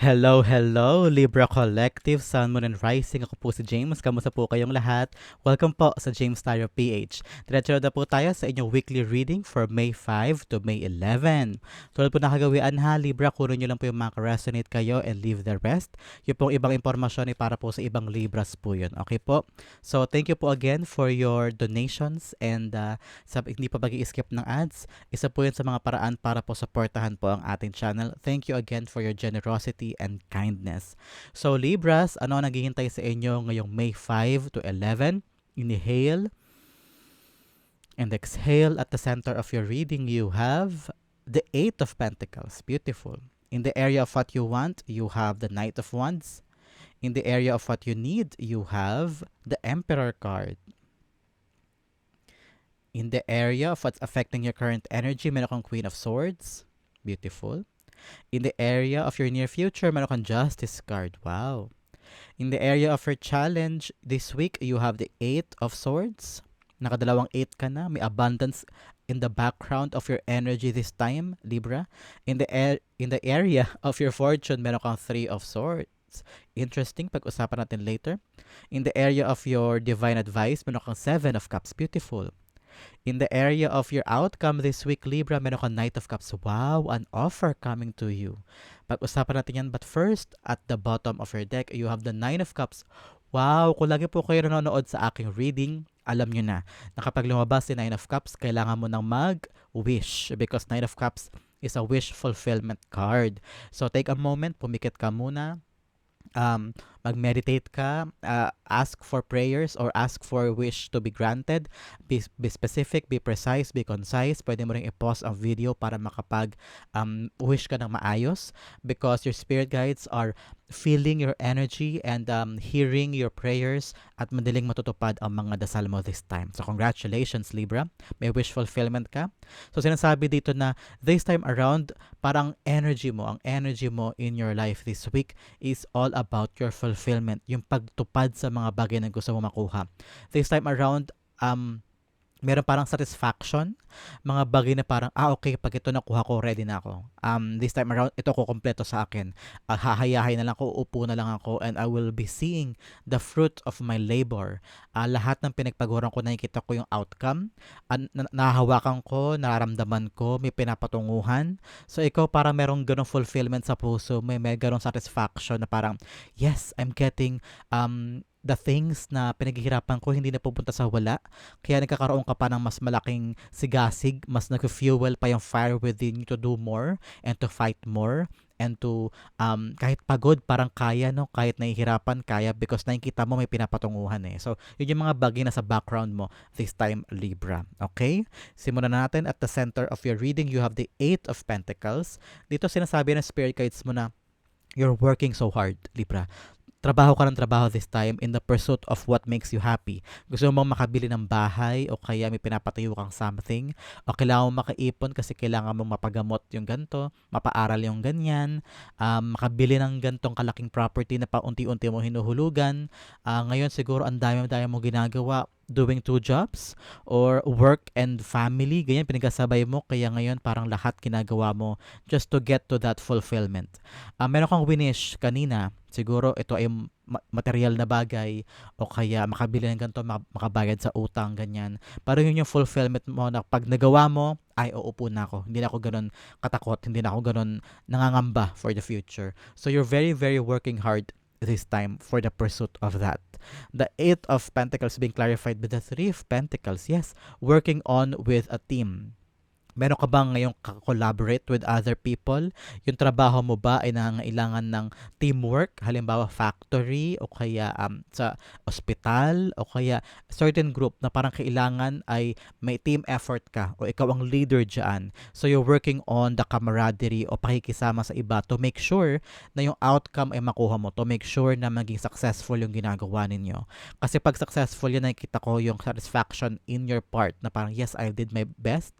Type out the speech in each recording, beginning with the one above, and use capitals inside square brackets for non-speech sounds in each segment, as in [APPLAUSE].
Hello, hello, Libra Collective, Sun, Moon, and Rising. Ako po si James. Kamusta po kayong lahat? Welcome po sa James Tayo PH. Diretso na po tayo sa inyong weekly reading for May 5 to May 11. Tulad po nakagawian ha, Libra, kunin nyo lang po yung mga resonate kayo and leave the rest. Yung pong ibang impormasyon ay para po sa ibang Libras po yun. Okay po? So, thank you po again for your donations and uh, sa, hindi pa bagi skip ng ads. Isa po yun sa mga paraan para po supportahan po ang ating channel. Thank you again for your generosity and kindness. So Libras, ano ang naghihintay sa inyo ngayong May 5 to 11? Inhale and exhale at the center of your reading you have the 8 of pentacles. Beautiful. In the area of what you want, you have the Knight of Wands. In the area of what you need, you have the Emperor card. In the area of what's affecting your current energy, meron kang Queen of Swords. Beautiful. In the area of your near future, meron kang Justice card. Wow. In the area of your challenge this week, you have the Eight of Swords. Nakadalawang eight ka na. May abundance in the background of your energy this time, Libra. In the air, in the area [LAUGHS] of your fortune, meron kang Three of Swords. Interesting, pag-usapan natin later. In the area of your divine advice, meron kang Seven of Cups. Beautiful. In the area of your outcome this week, Libra, meron kang Knight of Cups. Wow, an offer coming to you. Pag-usapan natin yan. But first, at the bottom of your deck, you have the Nine of Cups. Wow, kung lagi po kayo nanonood sa aking reading, alam nyo na, na kapag lumabas si Nine of Cups, kailangan mo nang mag-wish because Nine of Cups is a wish fulfillment card. So take a moment, pumikit ka muna, um, mag-meditate ka, uh, ask for prayers or ask for wish to be granted. Be, be specific, be precise, be concise. Pwede mo rin i-pause ang video para makapag um, wish ka ng maayos because your spirit guides are feeling your energy and um, hearing your prayers at madaling matutupad ang mga dasal mo this time. So congratulations Libra, may wish fulfillment ka. So sinasabi dito na this time around, parang energy mo, ang energy mo in your life this week is all about your fulfillment, yung pagtupad sa mga bagay na gusto mo makuha. This time around, um, meron parang satisfaction, mga bagay na parang, ah okay, pag ito nakuha ko, ready na ako. Um, this time around, ito ko kompleto sa akin. Uh, hahayahay na lang ako, upo na lang ako, and I will be seeing the fruit of my labor. Uh, lahat ng pinagpaguran ko, nakikita ko yung outcome. Uh, nahahawakan ko, nararamdaman ko, may pinapatunguhan. So ikaw parang merong ganong fulfillment sa puso, may, may ganong satisfaction na parang, yes, I'm getting um, the things na pinaghihirapan ko hindi na pupunta sa wala. Kaya nagkakaroon ka pa ng mas malaking sigasig, mas nag-fuel pa yung fire within you to do more and to fight more and to um, kahit pagod parang kaya no? Kahit nahihirapan kaya because nakikita mo may pinapatunguhan eh. So yun yung mga bagay na sa background mo this time Libra. Okay? Simulan na natin. At the center of your reading you have the eight of pentacles. Dito sinasabi ng spirit guides mo na you're working so hard Libra trabaho ka ng trabaho this time in the pursuit of what makes you happy. Gusto mo makabili ng bahay o kaya may pinapatayo kang something o kailangan mo makaipon kasi kailangan mo mapagamot yung ganto, mapaaral yung ganyan, um, makabili ng gantong kalaking property na paunti-unti mo hinuhulugan. Uh, ngayon siguro ang dami-dami mo ginagawa doing two jobs or work and family, ganyan, pinagkasabay mo, kaya ngayon parang lahat ginagawa mo just to get to that fulfillment. Uh, meron kang winish kanina, siguro ito ay material na bagay o kaya makabili ng ganito, makabayad sa utang, ganyan. Pero yun yung fulfillment mo na pag nagawa mo, ay uupo na ako. Hindi na ako ganun katakot, hindi na ako ganun nangangamba for the future. So you're very, very working hard this time for the pursuit of that. The Eight of Pentacles being clarified with the Three of Pentacles. Yes, working on with a team. Meron ka bang ngayong collaborate with other people? Yung trabaho mo ba ay nangailangan ng teamwork? Halimbawa, factory o kaya um, sa ospital o kaya certain group na parang kailangan ay may team effort ka o ikaw ang leader dyan. So you're working on the camaraderie o pakikisama sa iba to make sure na yung outcome ay makuha mo. To make sure na maging successful yung ginagawa ninyo. Kasi pag successful yan, nakikita ko yung satisfaction in your part na parang yes, I did my best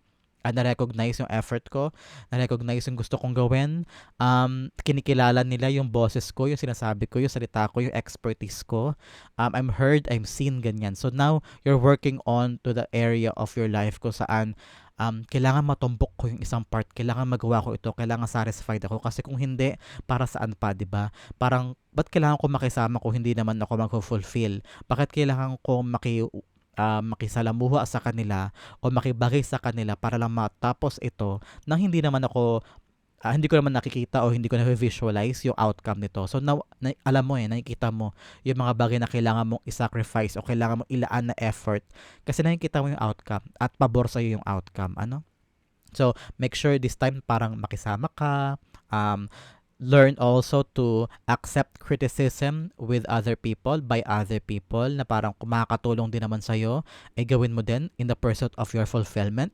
uh, na-recognize yung effort ko, na-recognize yung gusto kong gawin, um, kinikilala nila yung boses ko, yung sinasabi ko, yung salita ko, yung expertise ko. Um, I'm heard, I'm seen, ganyan. So now, you're working on to the area of your life kung saan um, kailangan matumbok ko yung isang part, kailangan magawa ko ito, kailangan satisfied ako. Kasi kung hindi, para saan pa, di ba? Parang, ba't kailangan ko makisama kung hindi naman ako mag-fulfill? Bakit kailangan ko maki uh, makisalamuha sa kanila o makibagay sa kanila para lang matapos ito nang hindi naman ako uh, hindi ko naman nakikita o hindi ko na-visualize yung outcome nito. So, now, na, alam mo eh, nakikita mo yung mga bagay na kailangan mong i-sacrifice o kailangan mong ilaan na effort kasi nakikita mo yung outcome at pabor sa'yo yung outcome. Ano? So, make sure this time parang makisama ka, um, learn also to accept criticism with other people by other people na parang kumakatulong din naman sa'yo ay gawin mo din in the pursuit of your fulfillment.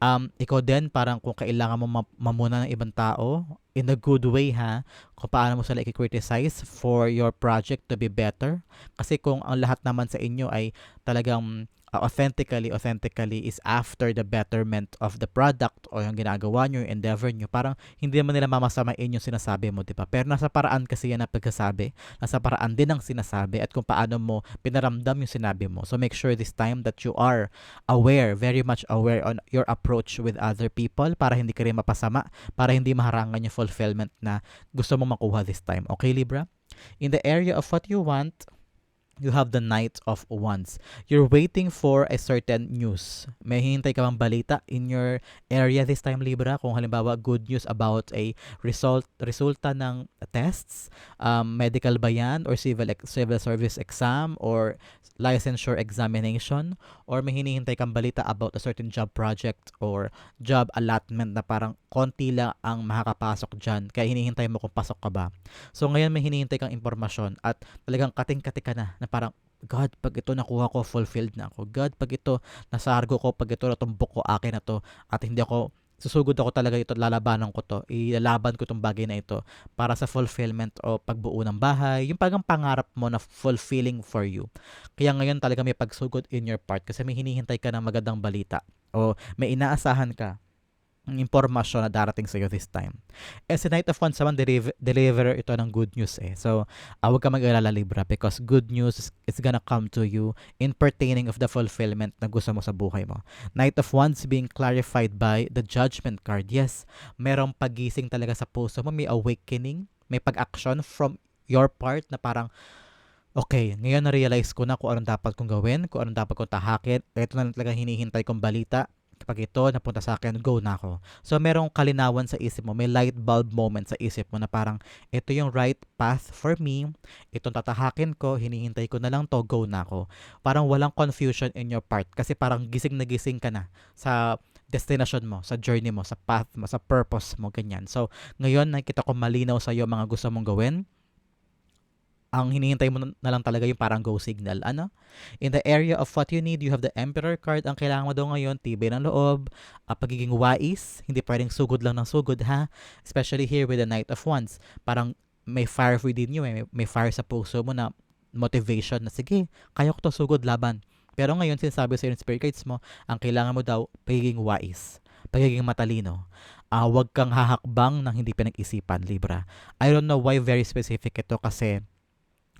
Um, ikaw din parang kung kailangan mo mamuna ng ibang tao in a good way ha, kung paano mo sila i-criticize for your project to be better. Kasi kung ang lahat naman sa inyo ay talagang uh, authentically, authentically is after the betterment of the product o yung ginagawa nyo, yung endeavor nyo, parang hindi naman nila mamasamain yung sinasabi mo, di ba? Pero nasa paraan kasi yan ang pagkasabi, nasa paraan din ang sinasabi at kung paano mo pinaramdam yung sinabi mo. So make sure this time that you are aware, very much aware on your approach with other people para hindi ka rin mapasama, para hindi maharangan yung fulfillment na gusto mong makuha this time. Okay, Libra? In the area of what you want, you have the Knight of Wands. You're waiting for a certain news. May hihintay ka bang balita in your area this time, Libra? Kung halimbawa, good news about a result, resulta ng tests, um, medical ba yan, or civil, civil service exam, or licensure examination, or may hinihintay kang balita about a certain job project or job allotment na parang konti lang ang makakapasok dyan, kaya hinihintay mo kung pasok ka ba. So ngayon may hinihintay kang impormasyon at talagang kating-kati ka na na parang God, pag ito nakuha ko, fulfilled na ako. God, pag ito nasargo ko, pag ito natumbok ko, akin na to, at hindi ako susugod ako talaga ito, lalabanan ko to, ilalaban ko tong bagay na ito para sa fulfillment o pagbuo ng bahay, yung pagang pangarap mo na fulfilling for you. Kaya ngayon talaga may pagsugod in your part kasi may hinihintay ka ng magandang balita o may inaasahan ka impormasyon na darating sa iyo this time. And si Knight of Wands naman, deliver, deliver ito ng good news eh. So, uh, huwag ka mag-alala Libra because good news is gonna come to you in pertaining of the fulfillment na gusto mo sa buhay mo. Knight of Wands being clarified by the Judgment card. Yes, merong pagising talaga sa puso mo, may awakening, may pag-action from your part na parang okay, ngayon na-realize ko na kung anong dapat kong gawin, kung anong dapat kong tahakin. Ito na talaga hinihintay kong balita kapag ito napunta sa akin, go na ako. So, merong kalinawan sa isip mo, may light bulb moment sa isip mo na parang, ito yung right path for me, itong tatahakin ko, hinihintay ko na lang to, go na ako. Parang walang confusion in your part kasi parang gising na gising ka na sa destination mo, sa journey mo, sa path mo, sa purpose mo, ganyan. So, ngayon nakita ko malinaw sa iyo mga gusto mong gawin, ang hinihintay mo na lang talaga yung parang go signal. Ano? In the area of what you need, you have the Emperor card. Ang kailangan mo daw ngayon, tibay ng loob, uh, pagiging wais, hindi pwedeng sugod lang ng sugod ha. Especially here with the Knight of Wands. Parang may fire within you, eh. may, may fire sa puso mo na motivation na sige, kaya ko to sugod laban. Pero ngayon, sinasabi sa yung spirit guides mo, ang kailangan mo daw, pagiging wais, pagiging matalino. Uh, huwag kang hahakbang ng hindi pinag-isipan, Libra. I don't know why very specific ito kasi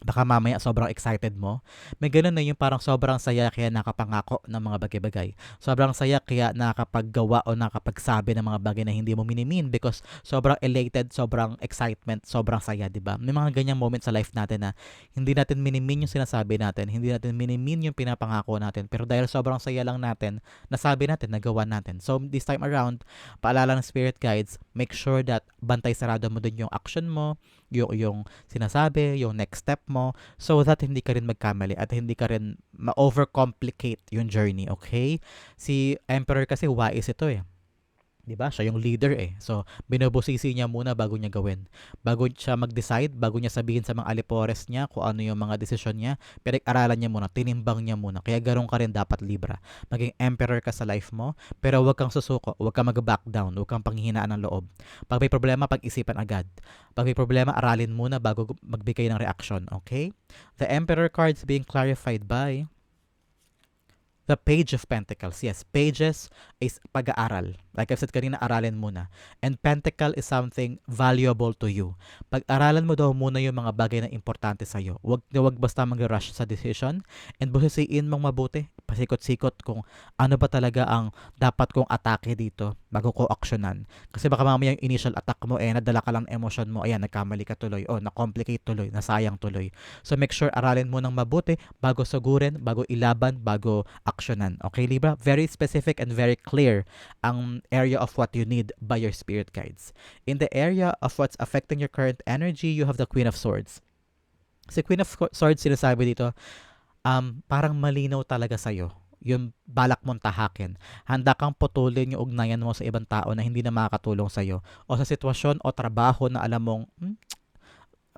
baka mamaya sobrang excited mo. May ganun na yung parang sobrang saya kaya nakapangako ng mga bagay-bagay. Sobrang saya kaya nakapaggawa o nakapagsabi ng mga bagay na hindi mo minimin because sobrang elated, sobrang excitement, sobrang saya, di ba? May mga ganyang moment sa life natin na hindi natin minimin yung sinasabi natin, hindi natin minimin yung pinapangako natin, pero dahil sobrang saya lang natin, nasabi natin, nagawa natin. So this time around, paalala ng spirit guides, make sure that bantay sarado mo din yung action mo, yung, yung sinasabi, yung next step mo, so that hindi ka rin magkamali at hindi ka rin ma-overcomplicate yung journey, okay? Si Emperor kasi wise ito eh 'di ba? Siya yung leader eh. So, binubusisi niya muna bago niya gawin. Bago siya mag-decide, bago niya sabihin sa mga alipores niya kung ano yung mga desisyon niya, pinag-aralan niya muna, tinimbang niya muna. Kaya ganoon ka rin dapat Libra. Maging emperor ka sa life mo, pero huwag kang susuko, huwag kang mag-back down, huwag kang panghihinaan ng loob. Pag may problema, pag-isipan agad. Pag may problema, aralin muna bago magbigay ng reaction, okay? The emperor cards being clarified by The Page of Pentacles. Yes, pages is pag-aaral. Like I've said kanina, aralin muna. And Pentacle is something valuable to you. Pag-aralan mo daw muna yung mga bagay na importante sa'yo. Huwag na wag basta mag-rush sa decision and busisiin mong mabuti. Pasikot-sikot kung ano ba talaga ang dapat kong atake dito bago ko aksyonan. Kasi baka mamaya yung initial attack mo, eh, nadala ka lang emotion mo, ayan, nagkamali ka tuloy, o na-complicate tuloy, nasayang tuloy. So make sure aralin mo ng mabuti bago sugurin, bago ilaban, bago aksyonan. Okay, Libra? Very specific and very clear ang area of what you need by your spirit guides. In the area of what's affecting your current energy, you have the Queen of Swords. Si Queen of Swords, sinasabi dito, um, parang malinaw talaga sa'yo yung balak mong tahakin. Handa kang putulin yung ugnayan mo sa ibang tao na hindi na makakatulong sa'yo. O sa sitwasyon o trabaho na alam mong, hmm,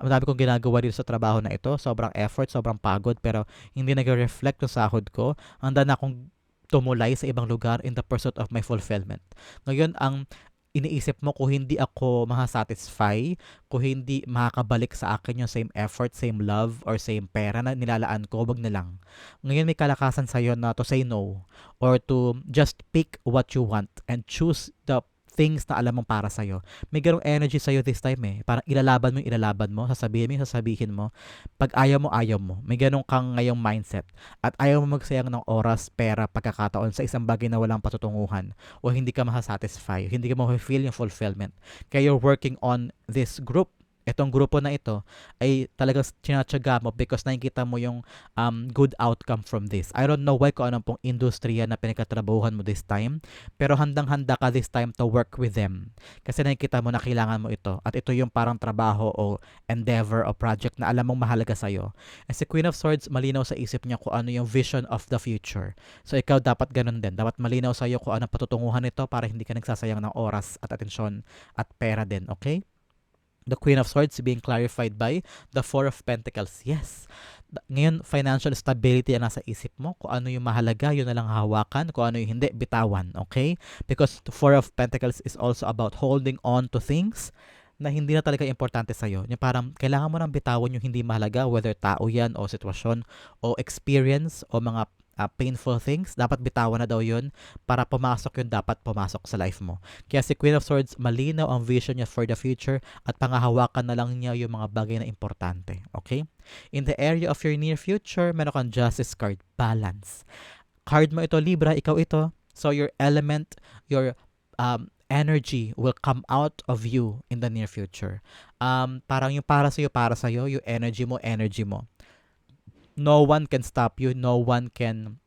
madami kong ginagawa dito sa trabaho na ito. Sobrang effort, sobrang pagod, pero hindi nag-reflect yung sahod ko. Handa na akong tumulay sa ibang lugar in the pursuit of my fulfillment. Ngayon, ang iniisip mo kung hindi ako masasatisfy, kung hindi makakabalik sa akin yung same effort, same love, or same pera na nilalaan ko, wag na lang. Ngayon may kalakasan sa'yo na to say no or to just pick what you want and choose the things na alam mong para sa'yo. May ganong energy sa'yo this time eh. Parang ilalaban mo ilalaban mo, sasabihin mo sasabihin mo. Pag ayaw mo, ayaw mo. May ganong kang ngayong mindset. At ayaw mo magsayang ng oras, pera, pagkakataon sa isang bagay na walang patutunguhan o hindi ka masasatisfy, hindi ka ma-feel yung fulfillment. Kaya you're working on this group itong grupo na ito ay talagang sinatsaga mo because nakikita mo yung um, good outcome from this. I don't know why kung anong pong industriya na pinagkatrabahuhan mo this time, pero handang-handa ka this time to work with them. Kasi nakikita mo na kailangan mo ito at ito yung parang trabaho o endeavor o project na alam mong mahalaga sa'yo. And si Queen of Swords, malinaw sa isip niya kung ano yung vision of the future. So ikaw dapat ganun din. Dapat malinaw sa'yo kung ano patutunguhan nito para hindi ka nagsasayang ng oras at atensyon at pera din. Okay? The Queen of Swords being clarified by the Four of Pentacles. Yes. Ngayon, financial stability ang nasa isip mo. Kung ano yung mahalaga, yun na lang hawakan. Kung ano yung hindi, bitawan. Okay? Because the Four of Pentacles is also about holding on to things na hindi na talaga importante sa'yo. Yung parang kailangan mo nang bitawan yung hindi mahalaga, whether tao yan o sitwasyon o experience o mga uh, painful things, dapat bitawan na daw yun para pumasok yung dapat pumasok sa life mo. Kaya si Queen of Swords, malinaw ang vision niya for the future at pangahawakan na lang niya yung mga bagay na importante. Okay? In the area of your near future, meron kang Justice card, balance. Card mo ito, Libra, ikaw ito. So your element, your um, energy will come out of you in the near future. Um, parang yung para sa'yo, para sa'yo, yung energy mo, energy mo no one can stop you, no one can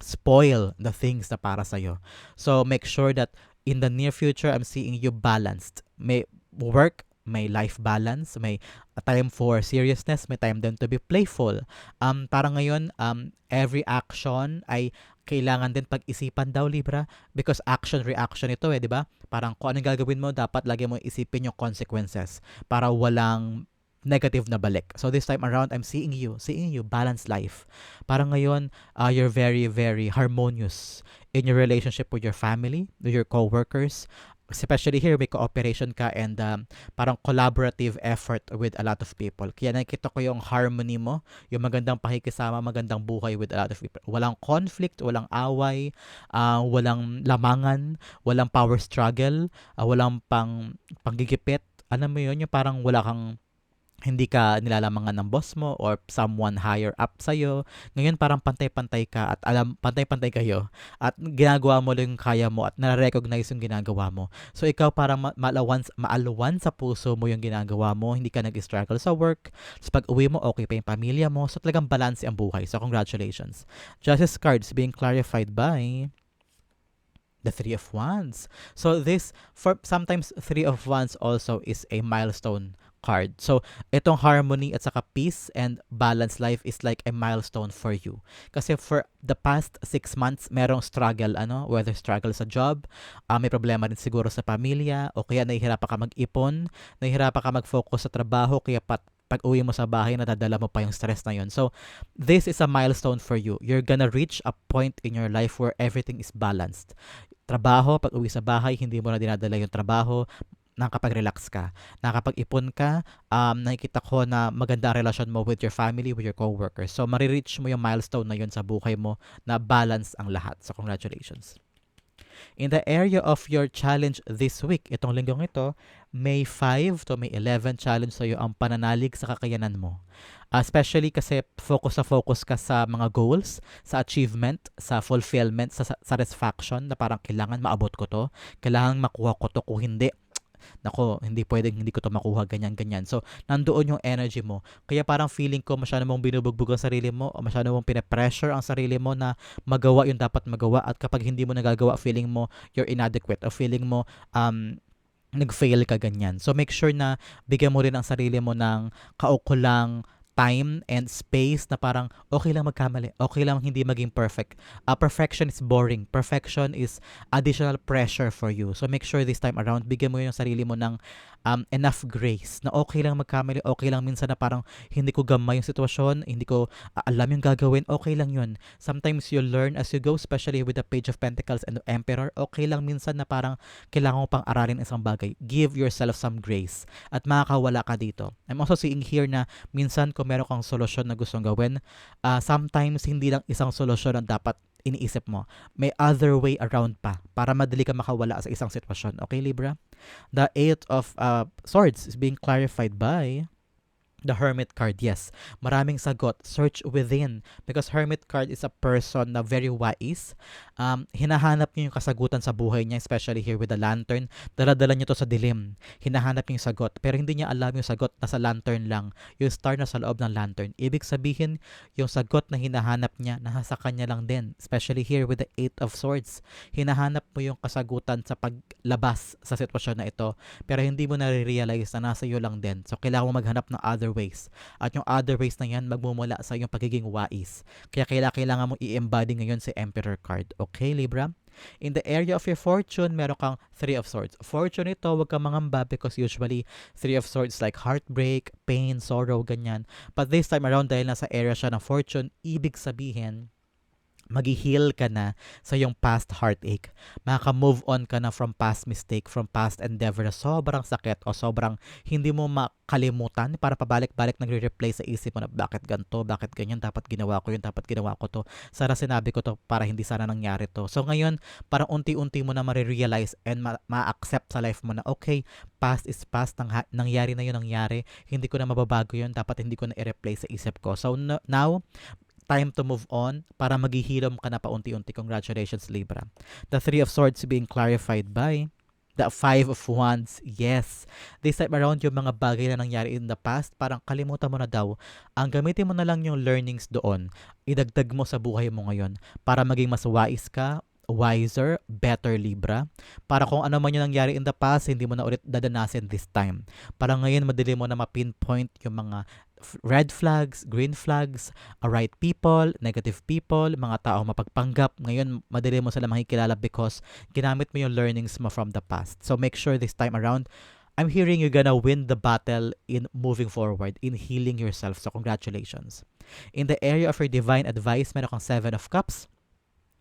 spoil the things na para sa'yo. So, make sure that in the near future, I'm seeing you balanced. May work, may life balance, may time for seriousness, may time din to be playful. Um, parang ngayon, um, every action ay kailangan din pag-isipan daw, Libra, because action-reaction ito eh, di ba? Parang kung anong gagawin mo, dapat lagi mo isipin yung consequences para walang negative na balik. So this time around, I'm seeing you, seeing you, balanced life. Parang ngayon, uh, you're very, very harmonious in your relationship with your family, with your co-workers, especially here may cooperation ka and um, parang collaborative effort with a lot of people. Kaya nakikita ko yung harmony mo, yung magandang pakikisama, magandang buhay with a lot of people. Walang conflict, walang away, uh, walang lamangan, walang power struggle, uh, walang pang panggigipit. Ano mo yun, yung parang wala kang hindi ka nilalamangan ng boss mo or someone higher up sa'yo. Ngayon parang pantay-pantay ka at alam, pantay-pantay kayo at ginagawa mo lang yung kaya mo at na-recognize yung ginagawa mo. So ikaw parang ma- maalawan, maalawan sa puso mo yung ginagawa mo, hindi ka nag-struggle sa work. So pag uwi mo, okay pa yung pamilya mo. So talagang balance ang buhay. So congratulations. Justice cards being clarified by the three of wands so this for sometimes three of wands also is a milestone card. So, itong harmony at saka peace and balanced life is like a milestone for you. Kasi for the past six months, merong struggle, ano, whether struggle sa job, uh, may problema rin siguro sa pamilya, o kaya nahihirapan ka mag-ipon, nahihirapan ka mag-focus sa trabaho, kaya pat pag uwi mo sa bahay, nadadala mo pa yung stress na yun. So, this is a milestone for you. You're gonna reach a point in your life where everything is balanced. Trabaho, pag uwi sa bahay, hindi mo na dinadala yung trabaho nakapag-relax ka, nakapag-ipon ka, um, nakikita ko na maganda ang relasyon mo with your family, with your coworkers. So, marireach mo yung milestone na yun sa buhay mo na balance ang lahat. So, congratulations. In the area of your challenge this week, itong linggong ito, May 5 to May 11 challenge sa'yo ang pananalig sa kakayanan mo. Especially kasi focus sa focus ka sa mga goals, sa achievement, sa fulfillment, sa satisfaction na parang kailangan maabot ko to, kailangan makuha ko to, kung hindi, nako, hindi pwedeng hindi ko to makuha, ganyan, ganyan. So, nandoon yung energy mo. Kaya parang feeling ko masyado mong binubugbog ang sarili mo o masyado mong pinapressure ang sarili mo na magawa yung dapat magawa at kapag hindi mo nagagawa, feeling mo you're inadequate o feeling mo um, nag-fail ka ganyan. So make sure na bigyan mo rin ang sarili mo ng kaukulang time and space na parang okay lang magkamali, okay lang hindi maging perfect. Uh, perfection is boring. Perfection is additional pressure for you. So make sure this time around, bigyan mo yung sarili mo ng um, enough grace na okay lang magkamali, okay lang minsan na parang hindi ko gamay yung sitwasyon, hindi ko uh, alam yung gagawin, okay lang yun. Sometimes you learn as you go, especially with the Page of Pentacles and the Emperor, okay lang minsan na parang kailangan mo pang aralin isang bagay. Give yourself some grace at makakawala ka dito. I'm also seeing here na minsan kung meron kang solusyon na gustong gawin, uh, sometimes hindi lang isang solusyon ang dapat iniisip mo. May other way around pa para madali ka makawala sa isang sitwasyon. Okay, Libra? The Eight of uh, Swords is being clarified by The Hermit card, yes. Maraming sagot. Search within. Because Hermit card is a person na very wise. Um, hinahanap niyo yung kasagutan sa buhay niya, especially here with the lantern. Daladala niyo to sa dilim. Hinahanap niyo yung sagot. Pero hindi niya alam yung sagot na sa lantern lang. Yung star na sa loob ng lantern. Ibig sabihin, yung sagot na hinahanap niya, nasa kanya lang din. Especially here with the Eight of Swords. Hinahanap mo yung kasagutan sa paglabas sa sitwasyon na ito. Pero hindi mo na-realize na nasa iyo lang din. So, kailangan mo maghanap ng other ways. At yung other ways na yan, magmumula sa yung pagiging wais. Kaya kailangan, kailangan mong i-embody ngayon si Emperor card. Okay, Libra? In the area of your fortune, meron kang Three of Swords. Fortune ito, wag kang mangamba because usually Three of Swords like heartbreak, pain, sorrow, ganyan. But this time around, dahil nasa area siya ng fortune, ibig sabihin, mag-heal ka na sa yung past heartache. Makaka-move on ka na from past mistake, from past endeavor na sobrang sakit o sobrang hindi mo makalimutan para pabalik-balik nagre-replay sa isip mo na bakit ganto, bakit ganyan, dapat ginawa ko yun, dapat ginawa ko to. Sana sinabi ko to para hindi sana nangyari to. So ngayon, parang unti-unti mo na ma-realize and ma-accept sa life mo na okay, past is past, nang nangyari na yun nangyari, hindi ko na mababago yun, dapat hindi ko na i-replay sa isip ko. So no, now, time to move on para maghihilom ka na paunti-unti. Congratulations, Libra. The Three of Swords being clarified by the Five of Wands. Yes. This time around, yung mga bagay na nangyari in the past, parang kalimutan mo na daw. Ang gamitin mo na lang yung learnings doon. Idagdag mo sa buhay mo ngayon para maging mas wise ka, wiser, better Libra. Para kung ano man yung nangyari in the past, hindi mo na ulit dadanasin this time. Para ngayon, madali mo na ma-pinpoint yung mga red flags, green flags, right people, negative people, mga tao mapagpanggap. Ngayon, madali mo sila makikilala because ginamit mo yung learnings mo from the past. So make sure this time around, I'm hearing you're gonna win the battle in moving forward, in healing yourself. So congratulations. In the area of your divine advice, meron kang Seven of Cups.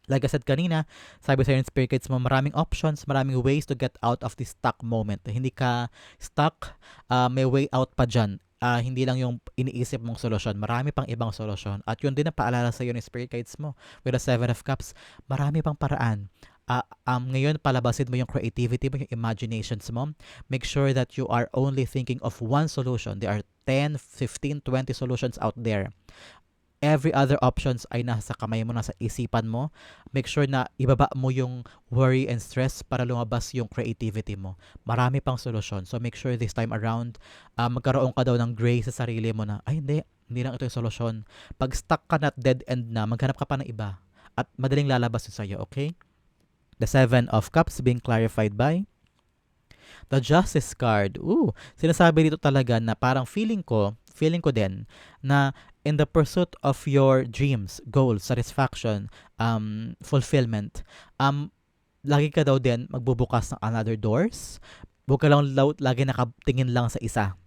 Like I said kanina, sabi sa Spirit Guides mo, maraming options, maraming ways to get out of this stuck moment. Hindi ka stuck, uh, may way out pa dyan uh, hindi lang yung iniisip mong solusyon, marami pang ibang solusyon. At yun din ang paalala sa iyo ni Spirit Guides mo with the Seven of Cups, marami pang paraan. Uh, um, ngayon, palabasin mo yung creativity mo, yung imaginations mo. Make sure that you are only thinking of one solution. There are 10, 15, 20 solutions out there every other options ay nasa kamay mo, nasa isipan mo. Make sure na ibaba mo yung worry and stress para lumabas yung creativity mo. Marami pang solusyon. So make sure this time around, uh, magkaroon ka daw ng grace sa sarili mo na, ay hindi, hindi lang ito yung solusyon. Pag stuck ka na dead end na, maghanap ka pa ng iba. At madaling lalabas yun sa'yo, okay? The Seven of Cups being clarified by The Justice card. Ooh, sinasabi dito talaga na parang feeling ko, feeling ko din na in the pursuit of your dreams, goals, satisfaction, um, fulfillment, um, lagi ka daw din magbubukas ng another doors. Huwag ka lang lagi nakatingin lang sa isa.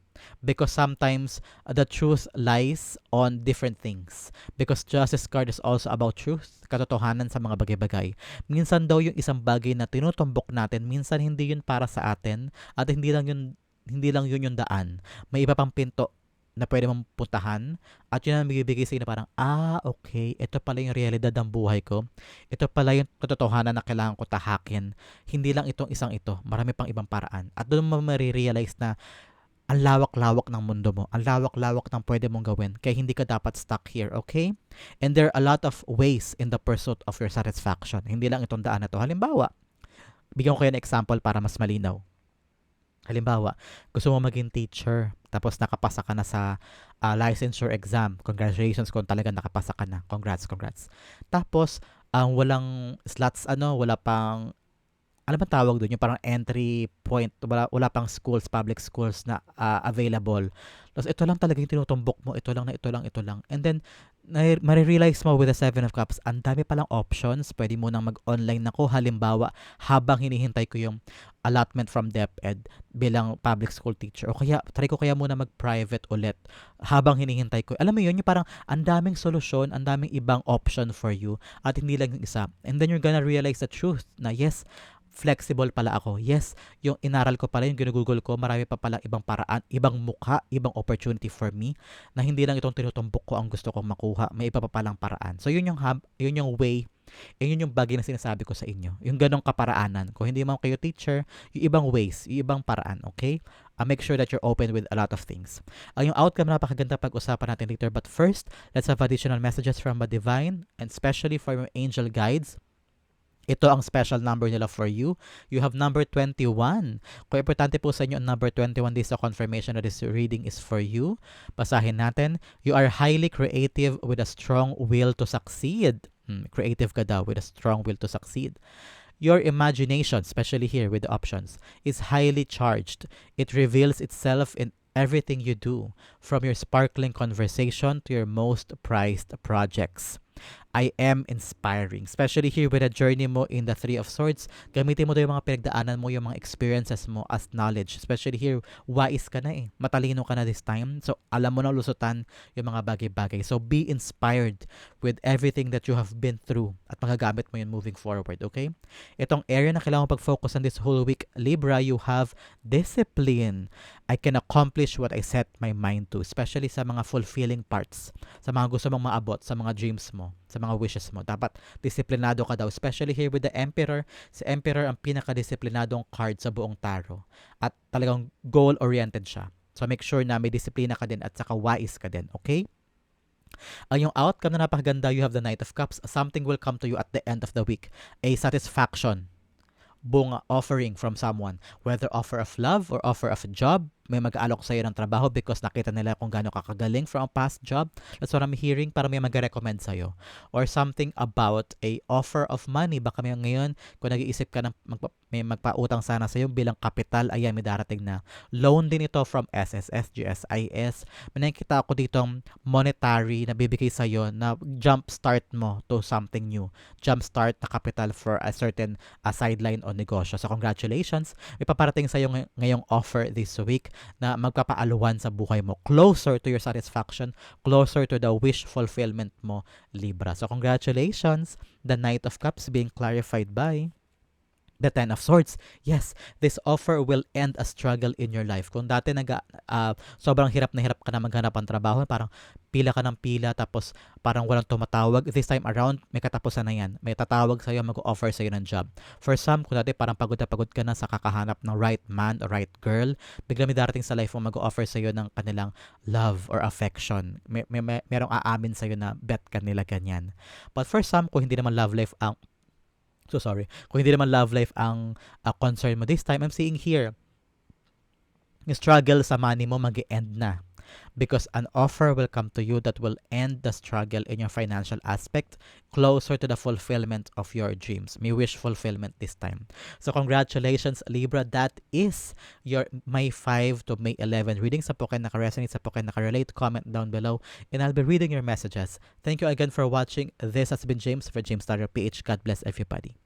Because sometimes the truth lies on different things. Because Justice card is also about truth, katotohanan sa mga bagay-bagay. Minsan daw yung isang bagay na tinutumbok natin, minsan hindi yun para sa atin at hindi lang yun hindi lang yun yung daan. May iba pang pinto na pwede mong puntahan at yun ang bibigay sa na parang, ah, okay, ito pala yung realidad ng buhay ko. Ito pala yung katotohanan na kailangan ko tahakin. Hindi lang itong isang ito, marami pang ibang paraan. At doon mo marirealize na ang lawak-lawak ng mundo mo, ang lawak-lawak ng pwede mong gawin, kaya hindi ka dapat stuck here, okay? And there are a lot of ways in the pursuit of your satisfaction. Hindi lang itong daan na to. Halimbawa, bigyan ko kayo ng example para mas malinaw. Halimbawa, gusto mo maging teacher, tapos nakapasa ka na sa uh, licensure exam. Congratulations kung talaga nakapasa ka na. Congrats, congrats. Tapos, ang walang slots, ano, wala pang ano ba tawag doon? Yung parang entry point, wala, wala pang schools, public schools na uh, available. Tapos ito lang talaga yung tinutumbok mo, ito lang na ito lang, ito lang. And then, marirealize mo with the Seven of Cups, ang dami palang options. Pwede mo nang mag-online ako. Halimbawa, habang hinihintay ko yung allotment from DepEd bilang public school teacher. O kaya, try ko kaya muna mag-private ulit habang hinihintay ko. Alam mo yun, yung parang ang daming solusyon, ang daming ibang option for you at hindi lang yung isa. And then you're gonna realize the truth na yes, flexible pala ako. Yes, yung inaral ko pala, yung ginugugol ko, marami pa pala ibang paraan, ibang mukha, ibang opportunity for me na hindi lang itong tinutumbok ko ang gusto kong makuha, may iba pa palang paraan. So yun yung hub, yun yung way yun yung bagay na sinasabi ko sa inyo. Yung ganong kaparaanan. Kung hindi man kayo teacher, yung ibang ways, yung ibang paraan, okay? Uh, make sure that you're open with a lot of things. Ang uh, yung outcome na napakaganda pag-usapan natin later. But first, let's have additional messages from the divine and especially from your angel guides ito ang special number nila for you. You have number 21. Kung importante po sa inyo ang number 21, this is a confirmation that this reading is for you. Basahin natin. You are highly creative with a strong will to succeed. Hmm, creative ka daw with a strong will to succeed. Your imagination, especially here with the options, is highly charged. It reveals itself in everything you do, from your sparkling conversation to your most prized projects. I am inspiring. Especially here with the journey mo in the Three of Swords, gamitin mo daw yung mga pinagdaanan mo, yung mga experiences mo as knowledge. Especially here, wise ka na eh. Matalino ka na this time. So, alam mo na lusutan yung mga bagay-bagay. So, be inspired with everything that you have been through at magagamit mo yun moving forward, okay? Itong area na kailangan pag-focus on this whole week, Libra, you have discipline. I can accomplish what I set my mind to, especially sa mga fulfilling parts, sa mga gusto mong maabot, sa mga dreams mo sa mga wishes mo. Dapat disiplinado ka daw. Especially here with the Emperor. Si Emperor ang pinakadisiplinadong card sa buong tarot. At talagang goal-oriented siya. So make sure na may disiplina ka din at saka wise ka din. Okay? Ang yung outcome na napakaganda, you have the Knight of Cups. Something will come to you at the end of the week. A satisfaction bunga offering from someone, whether offer of love or offer of a job, may mag-aalok sa iyo ng trabaho because nakita nila kung gaano kakagaling from a past job. That's what I'm hearing para may mag-recommend sa iyo. Or something about a offer of money. Baka may ngayon, kung nag-iisip ka ng magpa- may magpautang sana sa iyo bilang kapital, ayan, may darating na. Loan din ito from SSS, GSIS. May nakikita ako ditong monetary na bibigay sa iyo na jump start mo to something new. Jump start na capital for a certain a sideline o negosyo. So congratulations. May paparating sa iyo ng- ngayong offer this week na magpapaaluhan sa buhay mo. Closer to your satisfaction, closer to the wish fulfillment mo, Libra. So congratulations, the Knight of Cups being clarified by the Ten of Swords. Yes, this offer will end a struggle in your life. Kung dati nag, uh, sobrang hirap na hirap ka na maghanap ng trabaho, parang pila ka ng pila tapos parang walang tumatawag. This time around, may katapusan na yan. May tatawag sa'yo, mag-offer sa'yo ng job. For some, kung dati parang pagod na pagod ka na sa kakahanap ng right man or right girl, bigla may darating sa life mo mag-offer sa'yo ng kanilang love or affection. May, may, may merong aamin sa'yo na bet ka nila ganyan. But for some, kung hindi naman love life ang So sorry. Kung hindi naman love life ang uh, concern mo this time, I'm seeing here, yung struggle sa money mo mag end na. Because an offer will come to you that will end the struggle in your financial aspect closer to the fulfillment of your dreams. May wish fulfillment this time. So congratulations Libra. That is your May 5 to May 11 reading sa Poken naka-resonate, sa Poken naka-relate. Comment down below and I'll be reading your messages. Thank you again for watching. This has been James for James Starter PH. God bless everybody.